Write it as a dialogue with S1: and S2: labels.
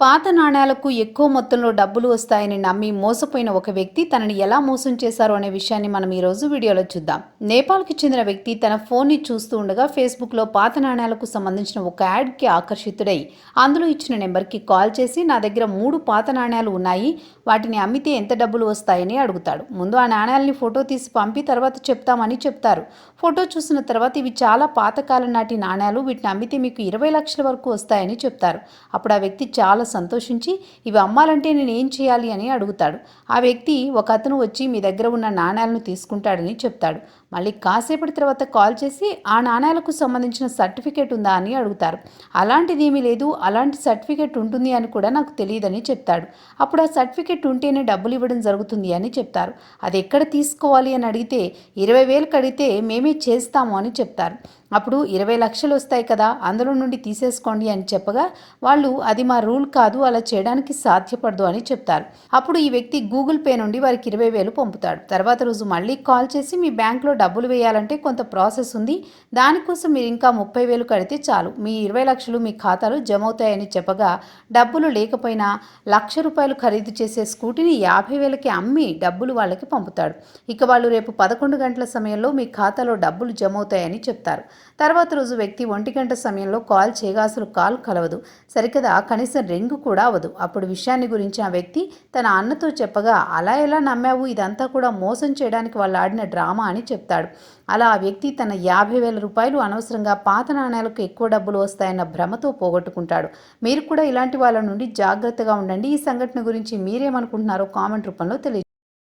S1: పాత నాణ్యాలకు ఎక్కువ మొత్తంలో డబ్బులు వస్తాయని నమ్మి మోసపోయిన ఒక వ్యక్తి తనని ఎలా మోసం చేశారో అనే విషయాన్ని మనం ఈ రోజు వీడియోలో చూద్దాం. నేపాల్కి చెందిన వ్యక్తి తన ఫోన్ని చూస్తూ ఉండగా ఫేస్బుక్లో పాత నాణ్యాలకు సంబంధించిన ఒక యాడ్కి ఆకర్షితుడై అందులో ఇచ్చిన నెంబర్కి కాల్ చేసి నా దగ్గర మూడు పాత నాణ్యాలు ఉన్నాయి వాటిని అమ్మితే ఎంత డబ్బులు వస్తాయని అడుగుతాడు. ముందు ఆ నాణ్యాలని ఫోటో తీసి పంపి తర్వాత చెప్తామని చెప్తారు. ఫోటో చూసిన తర్వాత ఇవి చాలా పాతకాలం నాటి నాణ్యాలు వీటిని అమ్మితే మీకు ఇరవై లక్షల వరకు వస్తాయని చెప్తారు. అప్పుడు ఆ వ్యక్తి చాలా సంతోషించి ఇవి అమ్మాలంటే నేను ఏం చేయాలి? అని అడుగుతాడు. ఆ వ్యక్తి ఒక అతను వచ్చి మీ దగ్గర ఉన్న నాణ్యాలను తీసుకుంటాడని చెప్తాడు. మళ్ళీ కాసేపటి తర్వాత కాల్ చేసి ఆ నాణ్యాలకు సంబంధించిన సర్టిఫికేట్ ఉందా? అని అడుగుతారు. అలాంటిది ఏమీ లేదు. అలాంటి సర్టిఫికేట్ ఉంటుంది అని కూడా నాకు తెలియదని చెప్తాడు. అప్పుడు ఆ సర్టిఫికేట్ ఉంటేనే డబ్బులు ఇవ్వడం జరుగుతుంది అని చెప్తారు. అది ఎక్కడ తీసుకోవాలి? అని అడిగితే ఇరవై వేలకు అడిగితే మేమే చేస్తాము అని చెప్తారు. అప్పుడు ఇరవై లక్షలు వస్తాయి కదా అందులో నుండి తీసేసుకోండి అని చెప్పగా వాళ్ళు అది మా రూల్ కాదు అలా చేయడానికి సాధ్యపడదు అని చెప్తారు. అప్పుడు ఈ వ్యక్తి గూగుల్ పే నుండి వారికి ఇరవై వేలు పంపుతాడు. తర్వాత రోజు మళ్ళీ కాల్ చేసి మీ బ్యాంక్లో డబ్బులు వేయాలంటే కొంత ప్రాసెస్ ఉంది దానికోసం మీరు ఇంకా ముప్పై వేలు కడితే చాలు. మీ ఇరవై లక్షలు మీ ఖాతాలో జమ అవుతాయని చెప్పగా డబ్బులు లేకపోయినా లక్ష రూపాయలు ఖరీదు చేసే స్కూటీని యాభై వేలకి అమ్మి డబ్బులు వాళ్ళకి పంపుతాడు. ఇక వాళ్ళు రేపు పదకొండు గంటల సమయంలో మీ ఖాతాలో డబ్బులు జమ అవుతాయని చెప్తారు. తర్వాత రోజు వ్యక్తి ఒంటి గంట సమయంలో కాల్ చేయగా అసలు కాల్ కలవదు. సరికదా కనీసం రింగు కూడా అవ్వదు. అప్పుడు విషయాన్ని గురించి ఆ వ్యక్తి తన అన్నతో చెప్పగా అలా ఎలా నమ్మావు? ఇదంతా కూడా మోసం చేయడానికి వాళ్ళు ఆడిన డ్రామా అని చెప్తాడు. అలా ఆ వ్యక్తి తన యాభై వేల రూపాయలు అనవసరంగా పాత నాణ్యాలకు ఎక్కువ డబ్బులు వస్తాయన్న భ్రమతో పోగొట్టుకుంటాడు. మీరు కూడా ఇలాంటి వాళ్ళ నుండి జాగ్రత్తగా ఉండండి. ఈ సంఘటన గురించి మీరేమనుకుంటున్నారో కామెంట్ రూపంలో తెలియ